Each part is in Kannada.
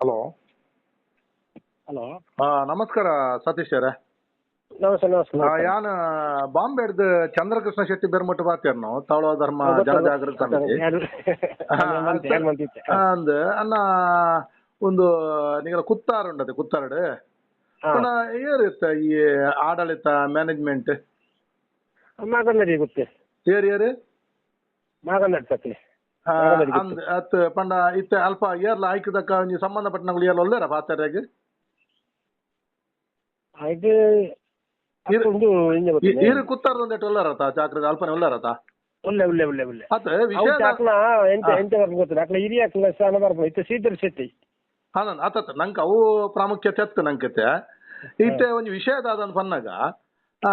ಹಲೋ. ಹಲೋ. ನಮಸ್ಕಾರ ಸತೀಶ್ ಅವರೇ. ನಮಸ್ತೆ ಆ, ಯಾನ್ ಬಾಂಬೆಡ್ದು ಚಂದ್ರಕೃಷ್ಣ ಶೆಟ್ಟಿ ಬೆರ್ಮಠ ಬಾತಿಯರ್ ತಾಳೋ ಧರ್ಮ ಜನಜಾಗೃತ ಸಮಿತಿ. ಅಂದ್ ಅನ್ನ ಒಂದು ನಿಗಲ ಕುತ್ತಾರ ಉಂಡದೆ ಕುತ್ತಾರಡು. ಏರಿತ್ತ ಈ ಆಡಳಿತ ಮ್ಯಾನೇಜ್ಮೆಂಟ್? ಮಾಗನ್ನಡಿ ಗೊತ್ತೇ. ಏರ್ ಏರ್ ಮಾಗನ್ನಡಿ ಒಲ್ಲೇರ ಇರು ಒಂದು ಚಾಕ್ರದ ಅಲ್ಪನೆ ಒಳ್ಳೆ ಒಳ್ಳೆ ಒಳ್ಳೆ ಒಳ್ಳೆ. ಅತ್ ಅವು ವಿಷಯ ಎಂತ ಎಂತ ಬರ್ಬೇಕು ಗೊತ್ತಿಲ್ಲ ಅಕ್ಲ ಹಿರಿಯ ಅಕ್ಲ ಸ್ಥಾನ ಬರ್ಬೇಕು ಇತ್ತು ಶ್ರೀಧರ್ ಶೆಟ್ಟಿ. ಹಾನನ್ ಆತತ್ ನಂಗೆ ಅವು ಪ್ರಾಮುಖ್ಯತೆ ಅತ್ತು ನಂಕತೆ ಇತ್ತೆ. ಒಂದು ವಿಷಯದ ಅದನ್ನು ಪನ್ನಾಗ. ಆ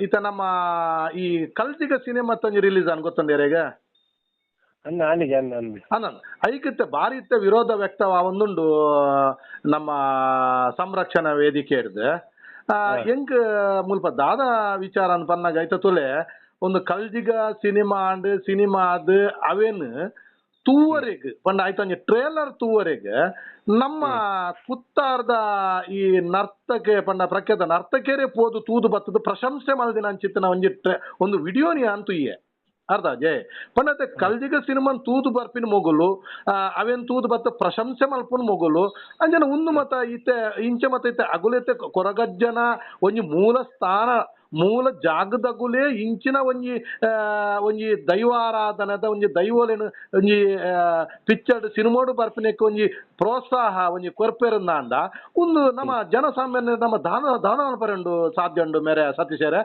ಇತ ನಮ್ಮ ಈ ಕಲ್ತಿಗ ಸಿನಿಮಾ ತಂದು ರಿಲೀಸ್ ಅನ್ ಬಾರಿ ಇತ್ತೆ ವಿರೋಧ ವ್ಯಕ್ತವಾವೊಂದುಂಡು ನಮ್ಮ ಸಂರಕ್ಷಣಾ ವೇದಿಕೆ ಹಿಡ್ದು ಆ, ಎಂಕ್ ಮುಲ್ಪ ದಾದ ವಿಚಾರ ಪನ್ನಾಗ ಐತ ತುಲೆ ಒಂದು ಕಲ್ಜಿಗ ಸಿನಿಮಾ ಅಂಡ್ ಸಿನಿಮಾ ಅದು ಅವೇನು ತೂವರೆಗ್ ಪಂಡ ಆಯ್ತು ಟ್ರೇಲರ್ ತೂವರೆಗ್ ನಮ್ಮ ಕುತ್ತಾರ್ದ ಈ ನರ್ತಕೆ ಪಂಡ ಪ್ರಖ್ಯಾತ ನರ್ತಕೆರೆ ಪೋದು ತೂದು ಬತ್ತದು ಪ್ರಶಂಸೆ ಮಲ್ದಿನ ನಾನು ಒಂಜಿ ಒಂದು ಒಂದು ವಿಡಿಯೋನಿ ಅಂತೂ ಇಯೆ. ಅರ್ಧ ಜೆ ಪಂಡತೆ ಕಲ್ದಿಗ ಸಿನಿಮಾನ್ ತೂದು ಬರ್ಪಿನ ಮೊಗಲು ಅವೇನ್ ತೂದು ಬತ್ತ ಪ್ರಶಂಸೆ ಮಲ್ಪುನ ಮೊಗಲು ಅಂಜನ ಉಂದು ಮತ ಇತ್ತೆ ಇಂಚೆ ಮತ ಇತ್ತೆ ಅಗುಲೆತೆ ಕೊರಗಜ್ಜನ ಒಂಜಿ ಮೂಲ ಸ್ಥಾನ, ಮೂಲ ಜಾಗದಗುಲೇ ಇಂಚಿನ ಒಂಜಿ ಒಂಜಿ ದೈವಾರಾಧನದ ಒಂಜಿ ದೈವಲಿನ ಒಂಜಿ ಪಿಕ್ಚರ್ಡ್ ಸಿನಿಮೋಡು ಬರ್ಪಿನಕ್ಕೆ ಒಂಜಿ ಪ್ರೋತ್ಸಾಹ, ಒಂಜಿ ಕೊರ್ಪೆರಂದಾಂಡ ಒಂದು ನಮ್ಮ ಜನಸಾಮಾನ್ಯ ನಮ್ಮ ದಾನ ದಾನ ಪರಂಡು ಸಾಧ್ಯ ಉಂಡು ಮೇರೆ ಸತೀಶರೇ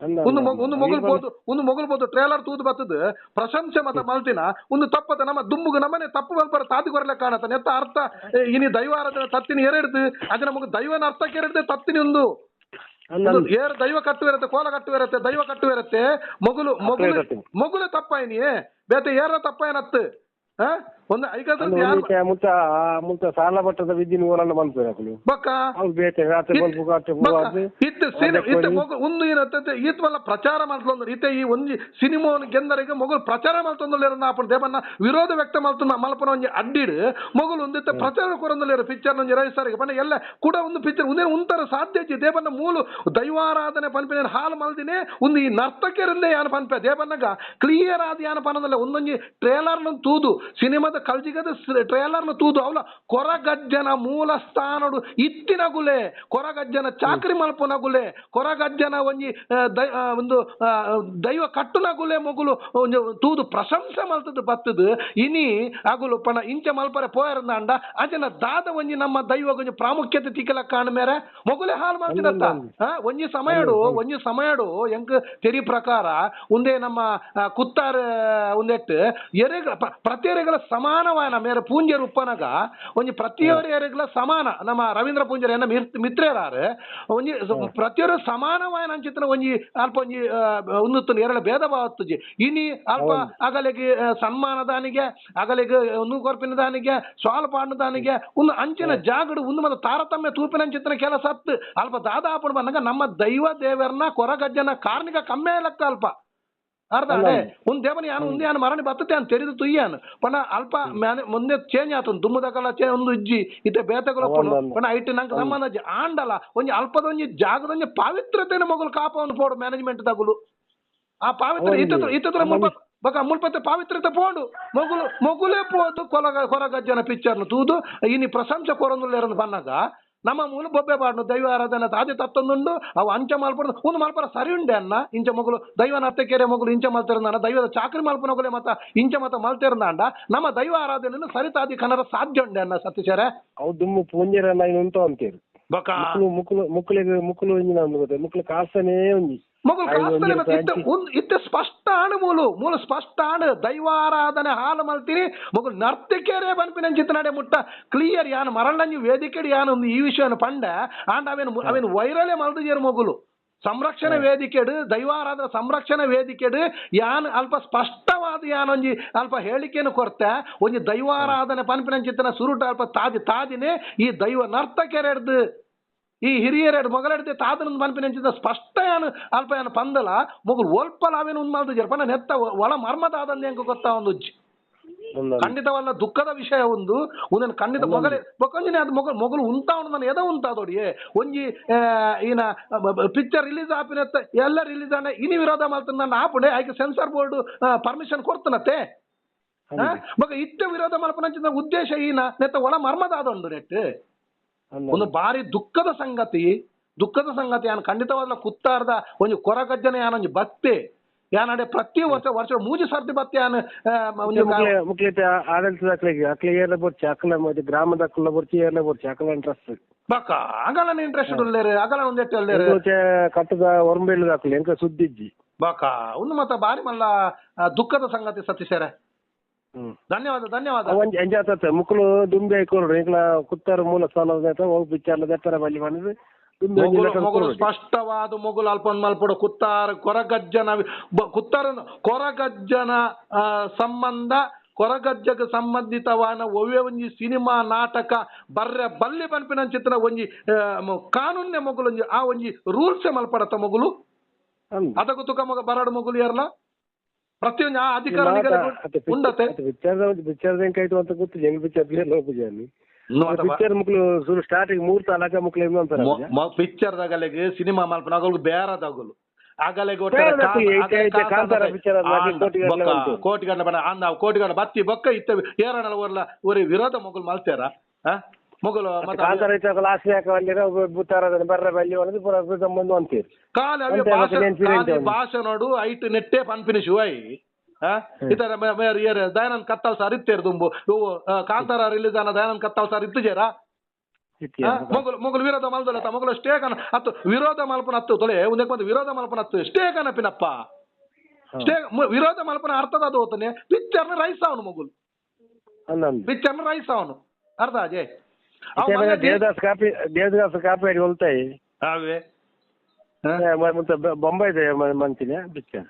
ಒಂದು ಮಗು ಒಂದು ಮೊಗಲ್ ಬೋದು ಒಂದು ಮೊಗಲ್ ಬೋದು ಟ್ರೇಲರ್ ತೂದು ಬತ್ತದ ಪ್ರಶಂಸೆ ಮತ ಮಲ್ತಿನ ಒಂದು ತಪ್ಪದ ನಮ್ಮ ದುಮ್ಮುಗ ನಮ್ಮನೆ ತಪ್ಪು ಮಲ್ಪರ ತಾತಿ ಕೊರಲೆ ಕಾಣತ್ತ. ನೆತ್ತ ಅರ್ಥ. ಇನಿ ಆರಾಧನೆ ತತ್ತಿನ ಎರಡ್ದು ಅದ ನಮಗೆ ದೈವನ ಅರ್ಥ ಕೇರಿಡ್ದೆ ತತ್ತಿನ ಒಂದು. ಏರ್ ದೈವ ಕಟ್ಟುವಿರತ್ತೆ ಕೋಲ ಕಟ್ಟುವಿರತ್ತೆ ದೈವ ಕಟ್ಟುವಿರತ್ತೆ. ಮೊಗಲು ಮೊಗಲು ಮೊಗುಲು ಮೊಗಲು ತಪ್ಪಾಯಿನಿ ಬೇತೆ ಏರ ತಪ್ಪಾಯನತ್ತು ಹಾ ಒಂದು ಐಕಾದ್ರೆ ಯಾರು ಮುತ್ತ ಮುತ್ತ ಸಾಲ ಪಟ್ಟದ ವಿದ್ಯೆ ಓಲನ್ನ ಬಂತು ಬಕ್ಕ? ಅವ್ರು ಬೇತೆ ರಾತ್ರಿ ಬಂದು ಕಾಟೆ ಹೋಗಿ ಇತ್ತೆ ಸಿನಿ ಇತ್ತೆ ಮೊಗ ಒಂದು ಏನತ್ತೆ ಈತ್ ವಲ್ಲ ಪ್ರಚಾರ ಮಾಡ್ತಂದ್ರೆ ಇತ್ತೆ ಈ ಒಂದು ಸಿನಿಮಾವನ್ನು ಗೆಂದರಿಗೆ ಮೊಗಲ್ ಪ್ರಚಾರ ಮಾಡ್ತಂದ್ರೆ ಆಪಣ ದೇವನ್ನ ವಿರೋಧ ವ್ಯಕ್ತ ಮಾಡ್ತಂದ ಮಲ್ಪನ ಒಂಜಿ ಅಡ್ಡಿಡು ಮೊಗಲು ಒಂದಿತ್ತ ಪ್ರಚಾರ ಕೊರಂದಲೇರು ಪಿಕ್ಚರ್ ಒಂಜಿ ರಹಿಸ್ತಾರೆ ಬಣ್ಣ ಎಲ್ಲ ಕೂಡ ಒಂದು ಪಿಕ್ಚರ್ ಒಂದೇ ಉಂತರ ಸಾಧ್ಯ ಇಜ್ಜಿ ದೇವನ್ನ ಮೂಲು ದೈವಾರಾಧನೆ ಪನ್ಪಿನ ಹಾಲು ಮಲ್ದಿನೇ ಒಂದು ಈ ನರ್ತಕರಿಂದೇ ಯಾನ ಪನ್ಪೆ ದೇವನ್ನಗ ಕ್ಲಿಯರ್ ಆದ ಯಾನ ಪನದಲ್ಲ ಒಂದೊಂಜಿ ಟ್ರೇಲರ್ನ ತೂದು. ಸಿನಿಮಾದ ಕಲ್ಜಿಗದ ಟ್ರೇಲರ್ನ ತೂದು ಅವಲ ಕೊರಗಜ್ಜನ ಮೂಲ ಸ್ಥಾನಡು ಇತ್ತಿನ ಗುಲೆ ಕೊರಗಜ್ಜನ ಚಾಕ್ರಿ ಮಲ್ಪುನ ಗುಲೆ ಕೊರಗಜ್ಜನ ಒಂಜಿ ದೈ- ಒಂದು ದೈವ ಕಟ್ಟುನ ಗುಲೆ ಮಗುಲು ಒಂದು ತೂದು ಪ್ರಶಂಸೆ ಮಲ್ತದ್ದು ಬತ್ತದು. ಇನಿ ಅಗುಲು ಪಣ ಇಂಚ ಮಲ್ಪರೆ ಪೋಯರಂದ ಅಂಚನ ದಾದ ಒಂಜಿ ನಮ್ಮ ದೈವ ಒಂಜಿ ಪ್ರಾಮುಖ್ಯತೆ ತಿಕ್ಕಲ ಕಾಣ ಮೇರೆ. ಮಗುಲೆ ಹಾಲು ಮಾಡ್ತಿದತ್ತ ಆ, ಒಂಜಿ ಸಮಯಡು ಒಂಜಿ ಸಮಯಡು ಎಂಕ್ ತೆರಿ ಪ್ರಕಾರ ಉಂದೇ ನಮ್ಮ ಕುತ್ತಾರ್ ಉಂದೆಟ್ ಎರೆಗಳ ಪ್ರ- ಪ್ರತಿ ಎರೆಗಳ ಸಮಾನವಾಯನ ಮೇರೆ ಪೂಂಜರ್ ಉಪ್ಪನಗ ಒಂಜಿ ಪ್ರತಿಯೊರು ಸಮಾನ ನಮ್ಮ ರವೀಂದ್ರ ಪೂಂಜರ್ ಏನ ಮಿತ್ರೇರಾರ್ ಒಂಜಿ ಪ್ರತಿಯೊರು ಸಮಾನವಾಯನ ಅಂಚಿತ್ತನ ಒಂಜಿ ಅಲ್ಪ ಒಂಜಿ ಉನ್ನತ ಎರಡು ಭೇದ ಭಾವತ್ತುಜಿ. ಇನಿ ಅಲ್ಪ ಅಗಲಿಗೆ ಸನ್ಮಾನ ದಾನಿಗೆ ಅಗಲಿಗೆ ಒಂದು ಕೊರ್ಪಿನ ದಾನಿಗೆ ಸ್ವಾಲ್ ಪಾಂಡು ದಾನಿಗೆ ಒಂದು ಅಂಚಿನ ಜಾಗಡು ಒಂದು ಮತ್ತು ತಾರತಮ್ಯ ತೂಪಿನ ಅಂಚಿತ್ರ ಕೆಲ ಸತ್ತು ಅಲ್ಪ ದಾದಾ ಆಪಣ ಬಂದಾಗ ನಮ್ಮ ದೈವ ದೇವರನ್ನ ಕೊರಗಜ್ಜನ ಕಾರ್ಣಿಕ ಕಮ್ಮಿ ಲೆಕ್ಕ ಅಲ್ಪ. ಅರ್ಧ ಅದೇ ಒಂದು ದೇವನ ಯಾನು ಒಂದೇ ಯಾನು ಮರಣಿ ಬರ್ತತೆ ಅಂತ ತೆರೆದು ತುಯ್ಯಾನು ಪಣ ಅಲ್ಪ ಮ್ಯಾನೆ ಮುಂದೆ ಚೇಂಜ್ ಆತು ದುಮ್ಮದಕಲ ಚೇ ಒಂದು ಇಜ್ಜಿ ಇತ್ತೆ ಬೇತಗಳು ಪಣ ಐಟ್ ನಂಗೆ ಸಂಬಂಧ ಜ- ಆಂಡಲ ಒಂಜಿ ಅಲ್ಪದ ಒಂಜಿ ಜಾಗದೊಂಜಿ ಪಾವಿತ್ರತೆನ ಮೊಗಲು ಕಾಪವನ್ನು ಪೋಡು ಮ್ಯಾನೇಜ್ಮೆಂಟ್ ತಗುಲು ಆ ಪಾವಿತ್ರ ಇತ್ತ ಇತ್ತ ಮುಲ್ಪ ಬಕ ಮುಲ್ಪತ್ತೆ ಪಾವಿತ್ರತೆ ಪೋಂಡು ಮೊಗುಲು ಮೊಗುಲೇ ಪೋದು ಕೊಲಗ ಕೊರಗಜ್ಜನ ಪಿಕ್ಚರ್ನು ತೂದು ಇನಿ ಪ್ರಶಂಸೆ ಕೊರೊಂದುಲ್ಲೇರೊಂದು ಬನ್ನಾಗ ನಮ್ಮ ಮೂಲ ಬೊಬ್ಬೆ ಬಾಡ್ನು, ದೈವ ಆರಾಧನೆ ಅದೇ ತತ್ತೊಂದುಂಡು, ಅವು ಅಂಚ ಮಲ್ಪಡ ಒಂದು ಮಲ್ಪರ ಸರಿ ಉಂಡೆ ಅನ್ನ, ಇಂಚ ಮಗಳು ದೈವನ ಅತ್ತಕೆರೆ ಮಗಳು ಇಂಚ ಮಲ್ತಿರಂದ ದೈವದ ಚಾಕರಿ ಮಗಳೇ ಮತ್ತ ಇಂಚ ಮತ ಮಲ್ತಿರಂದ ನಮ್ಮ ದೈವ ಆರಾಧನೆಯನ್ನು ಸರಿತಾದಿ ಕನ್ನಡ ಸಾಧ್ಯ ಉಂಡೆ ಅನ್ನ ಸತ್ಯಶರ ಅವು ದುಮ್ಮು ಪೂಂಜರ ಉಂಟು ಅಂತೇಳಿ ಬಕ. ಮುಕ್ಳು ಮುಕ್ಳಿಗೆ ಮುಕ್ಳು ಒಂಜಿನ ಒಂದು ಗೊತ್ತೆ ಕಾಸನೇ ಒಂಜಿ. ಐದು ಕಾಸ್ತಲೆ ಮತ್ತೆ ಇತ್ತ ಒಂದು ಇತ್ತ ಸ್ಪಷ್ಟ ಆಣು ಮೂಲು. ಮೂಲು ಸ್ಪಷ್ಟ ಆಣು ದೈವಾರಾಧನೆ ಹಾಲು ಮಲ್ತೀನಿ ಮಗಳು ನರ್ತಕೆರೆ ಬನ್ಪಿನ ನಡೆ ಮುಟ್ಟ. ಕ್ಲಿಯರ್ ಯಾನು ಮರಳಂಜಿ ವೇದಿಕೆಡಿ ಯಾನು ಒಂದು ಈ ವಿಷಯನ ಪಂಡ. ಆಂಡ ಅವೇನು ಅವೇನು ವೈರಲೇ ಮಲ್ದಿಜೇರು ಮಗುಲು ಸಂರಕ್ಷಣೆ ವೇದಿಕೆಡು ದೈವಾರಾಧನ ಸಂರಕ್ಷಣ ವೇದಿಕೆಡು ಯಾನ್ ಅಲ್ಪ ಸ್ಪಷ್ಟವಾದ ಯಾನೊಂಜಿ ಅಲ್ಪ ಹೇಳಿಕೆಯನ್ನು ಕೊರ್ತೆ, ಒಂಜಿ ದೈವಾರಾಧನೆ ಪನ್ಪಿನ ಚಿತ್ತನ ಸುರುಟ ಅಲ್ಪ ತಾದಿ, ತಾದಿನೇ ಈ ದೈವ ನರ್ತಕೆರೆಡ್ದು, ಈ ಹಿರಿಯರೆಡ್ ಮೊಗಲೆಡ್ದೆ ತಾತನ ಚಿತ್ತ ಸ್ಪಷ್ಟ ಯಾನು ಅಲ್ಪ ಏನು ಪಂದಲ ಮೊಗಲು ಒಲ್ಪ ಅವೇನು ಉಂದು ಮಾಡ್ದು ಜರ್ಪನ ನೆತ್ತ ಒಳ ಮರ್ಮದ ಹೆಂಗೆ ಗೊತ್ತಾ ಒಂದು. ಖಂಡಿತವಲ್ಲ ದುಃಖದ ವಿಷಯ ಒಂದು. ಒಂದನ್ನು ಖಂಡಿತ ಮೊಗಲೇ ಬೊಕೊಂಜಿನ ಅದು ಮೊಗಲು ಮೊಗಲು ಉಂಡು ಎದ ಉಂಟಾದೋಡಿ ಒಂಜಿ ಈನ ಪಿಕ್ಚರ್ ರಿಲೀಸ್ ಆಪಿನತ್ತ ಎಲ್ಲ ರಿಲೀಸ್ ಆನೆ ಇನಿ ವಿರೋಧ ಮಾಡ್ತಾನೆ ನನ್ನ ಆಪುಡೆ ಆಯ್ಕೆ ಸೆನ್ಸಾರ್ ಬೋರ್ಡ್ ಪರ್ಮಿಷನ್ ಕೊಡ್ತನತ್ತೆ. ಮಗ ಇತ್ತ ವಿರೋಧ ಮಲ್ಪನಂಚಿನ ಉದ್ದೇಶ ಈನ ನೆತ್ತ ಒಳ ಮರ್ಮದಾದೊಂದು ನೆಟ್. ಒಂದೊಂದು. ಒಂದು ಬಾರಿ ದುಃಖದ ಸಂಗತಿ. ದುಃಖದ ಸಂಗತಿ ಯಾನ್ ಖಂಡಿತವಾದ ಕುತ್ತಾರ್ದ ಒಂಜಿ ಕೊರಗಜ್ಜನೆ ಯಾನ್ ಒಂಜಿ ಬತ್ತೆ ಯಾನಡೆ ಪ್ರತಿ ವರ್ಷ ವರ್ಷ ಮೂಜಿ ಸರ್ತಿ ಬತ್ತೆ ಯಾನ್ ಮುಕ್ಲೆ ಆಡಳಿತದ ಅಕ್ಲಿಗೆ ಅಕ್ಲೆ ಏರ್ಲ ಬರ್ಚಿ ಅಕ್ಲ ಮತ್ತೆ ಗ್ರಾಮದ ಅಕ್ಲ ಬರ್ಚಿ ಏರ್ಲ ಬರ್ಚಿ ಅಕ್ಲ ಇಂಟ್ರೆಸ್ಟ್ ಬಕ್ಕ ಆಗಲನ ಇಂಟ್ರೆಸ್ಟ್ ಉಳ್ಳೇರು ಆಗಲ ಒಂದೆಟ್ಟು ಉಳ್ಳೇರು. ಕಟ್ಟದ ಒರಂಬೇಳ್ದ ಅಕ್ಲೆ ಎಂಕ ಸುದ್ದಿಜ್ಜಿ. ಬಾಕ ಒಂದು ಮತ್ತ ಬಾರಿ ಮಲ್ಲ ದುಃಖದ ಸಂಗತಿ ಸತೀಶರೇ ಹ್ಮ್. ಧನ್ಯವಾದ ಧನ್ಯವಾದ. ಒಂಜಿ ಎಂಜಾತ ಮುಕ್ಕಳು ದುಂಬೆ ಕೊಡ್ರಿ ಇಂಕ್ಲ ಕುತ್ತಾರ ಮೂಲ ಸ್ಥಾನದ ಹೋಗಿ ಪಿಕ್ಚರ್ಲ ಮಲ್ಲಿ ಬಲ್ಲಿ ಬಂದು ದುಂಬಿ ಒಂಜಿ ಮೊಗುಲು ಸ್ಪಷ್ಟವಾದ ಮೊಗಲು ಅಲ್ಪನ್ ಮಲ್ಪಡು ಕುತ್ತಾರ ಕೊರಗಜ್ಜನ ವಿ- ಕುತ್ತಾರ ಕೊರಗಜ್ಜನ ಸಂಬಂಧ ಕೊರಗಜ್ಜಗ ಸಂಬಂಧಿತವಾದ ಒವ್ವೆ ಒಂಜಿ ಸಿನಿಮಾ ನಾಟಕ ಬರ್ರೆ ಬಲ್ಲೆ ಪನ್ಪಿನ ಚಿತ್ರ ಒಂಜಿ ಕಾನೂನ್ಯ ಮೊಗಲು ಒಂಜಿ ಆ ಒಂಜಿ ರೂಲ್ಸ್ ಮಲ್ಪಡತ ಮೊಗಲು ಅಂದ್. ಅದಕ್ಕೂ ತುಕ ಮಗ ಬರಡು ಮೊಗಲು ಯಾರಲ್ಲ ಪ್ರತಿಯೊಂದು ಆ ಅಧಿಕಾರ ಉಂಡತೆ? ವಿಚಾರದ ವಿಚಾರದ ಎಂಕಾಯ್ತು ಅಂತ ಗೊತ್ತು ಹೆಂಗ್ ವಿಚಾರ ಹೋಗ್ಬಿಜಿ ಅಲ್ಲಿ? ಪಿಕ್ಚರ್ ಮುಕ್ಲು ಸುರು ಸ್ಟಾರ್ಟಿಂಗ್ ಮೂರ್ತ ಅಲಕ ಮುಕ್ಳು ಏನು ಅಂತಾರೆ ಪಿಕ್ಚರ್ ದಾಗಲೆಗೆ ಸಿನಿಮಾ ಮಲ್ಪನ ಬೇರ ಆಗಲೆಗೆ ಒಟ್ಟಾರೆ ಬೇರೆ ಕಾ- ದಾಖಲೆ, ಐತೆ, ಐತೆ, ಆಗಲೆ ಕಾಂತಾರ ಕಾಂತಾರ picture ಕೋಟಿಗಟ್ಟಲೆ ಕೋಟಿಗಟ್ಟಲೆ ಬಣ್ಣ ಅಂದ ಕೋಟಿಗಟ್ಟಲೆ ಬತ್ತಿ ಬೊಕ್ಕ ಇತ್ತ ಏರಣ ಒರ್ಲ ಒರಿ ವಿರೋಧ ಮೊಗಲ್ ಮಲ್ತಾರ ಮೊಗಲು ಕಾಲ ಭಾಷೆ ನೋಡು ಐಟ್ ನೆಟ್ಟೆ ಪನ್ಪಿನ ಶಿವೈ ಇತರ ದಯಾನಂದ್ ಕತ್ತಲ್ ಸಾರ್ ಇತ್ತೇರ್ ದುಂಬು. ಇವು ಕಾಂತಾರ ರಿಲೀಸ್ ಆನ ದಯಾನಂದ್ ಕತ್ತಲ್ ಸಾರ್ ಇತ್ತು ಜೇರಾ? ಇತ್ತೀಯ? ಮೊಗಲು ಮೊಗಲು ವಿರೋಧ ಮಲ್ದಲ್ಲ ಮೊಗಲು ಸ್ಟೇ ಕನ ಹತ್ತು ವಿರೋಧ ಮಲ್ಪನ ಹತ್ತು ತೊಳೆ ಒಂದಕ್ಕೆ ಬಂದು ವಿರೋಧ ಮಲ್ಪನ ಹತ್ತು ಸ್ಟೇ ಕನಪಿನಪ್ಪ ಪಿನಪ್ಪ ಸ್ಟೇ ಮ- ವಿರೋಧ ಮಲ್ಪನ ಅರ್ಥದ ಅದು ಹೋತನೆ. ಪಿಕ್ಚರ್ನ ರೈಸ್ ಅವನು ಮೊಗಲು ಪಿಚ್ಚರ್ನ ಪಿಕ್ಚರ್ನ ರೈಸ್ ಅವನು. ಅರ್ಥ ಅಜಯ್ ದೇವದಾಸ್ ಕಾಪಿ ದೇವದಾಸ್ ಕಾಪಿ ಆಡಿ ಹೊಲ್ತಾಯಿ. ಅವೇ ಮತ್ತೆ ಬ- ಬೊಂಬೈದೆ ಮಂತಿನ ಪಿಕ್ಚರ್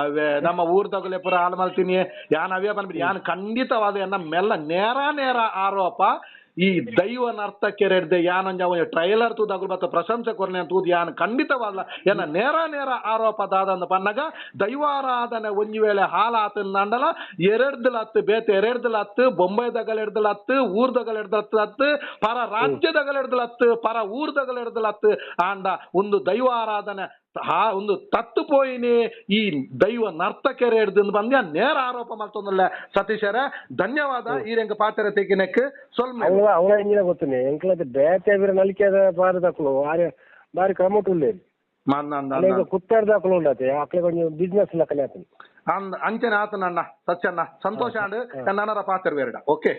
ಅವೇ ನಮ್ಮ ಊರ್ ತಗೊಲೆ ಪುರ ಹಾಲು ಮಾಡ್ತೀನಿ ಯಾನ್ ಅವೇ ಬಂದ್ಬಿಟ್ಟು ಯಾನ್ ಖಂಡಿತವಾದ ಎನ್ನ ಮೆಲ್ಲ ನೇರ ನೇರ ಆರೋಪ, ಈ ದೈವ ನರ್ತಕ್ಕೆ ರೆಡ್ದೆ ಯಾನಂಜ ಟ್ರೈಲರ್ ತೂದಾಗಲು ಬತ್ತ, ಪ್ರಶಂಸೆ ಕೊರ್ನೆ ತೂದ್ ಯಾನ್ ಖಂಡಿತವಾದ ಎನ್ನ ನೇರ ನೇರ ಆರೋಪ ದಾದಂದ ಪನ್ನಗ, ದೈವಾರಾಧನೆ ಒಂಜಿ ವೇಳೆ ಹಾಲ ಆತನ್ ನಂಡಲ ಎರಡ್ದಲ ಹತ್ತು, ಬೇತೆ ಎರಡ್ದಲ ಹತ್ತು ಬೊಂಬೈದಗಲ್ ಹಿಡ್ದಲ ಹತ್ತು ಊರ್ದಗಲ ಹಿಡ್ದಲ ಹತ್ತು ಪರ ರಾಜ್ಯದಗಲ್ ಹಿಡ್ದಲ ಹತ್ತು, ಪರ ಊರ್ದಗಲ ಹಿಡ್ದಲ ಹತ್ತು, ಆಂಡ ಒಂದು ದೈವಾರಾಧನೆ ಹಾ ಒಂದು ತತ್ತು ಪೋಯಿನಿ ಈ ದೈವ ನರ್ತಕೆರೆ ಹಿಡ್ದು ಬಂದು ನೇರ ಆರೋಪ ಮಾಡ್ತೊಂದಲ್ಲ ಸತೀಶರ ಧನ್ಯವಾದ ಈ ರಂಗ ಪಾತ್ರ ತೆಗಿನಕ್ಕೆ ಸ್ವಲ್ಪ ಅವಳ ಅವಳ ಇಂಜಿನ ಗೊತ್ತನೆ? ಎಂಕ್ಲದ ಬೇತೆ ಬಿರ ನಲಿಕೆದ ಬಾರದಕ್ಲು ಆರೆ ಬಾರಿ ಕ್ರಮ ಉಳ್ಳೇ ಮಂದ ಅಂದ ಅನೇಕ ಕುತ್ತಾಡ್ದಕ್ಲು ಉಂಡತೆ. ಅಕ್ಲೆ ಕೊಂಚ ಬಿಸ್ನೆಸ್ ಲಕ್ಕನೆ ಆತನ ಅಂದ ಅಂಚನೆ ಆತನಣ್ಣ ಸಚ್ಚಣ್ಣ ಸಂತೋಷ ಅಂಡ್ ನನ್ನರ ಪಾತ್ರ ಬೇರಡ. ಓಕೆ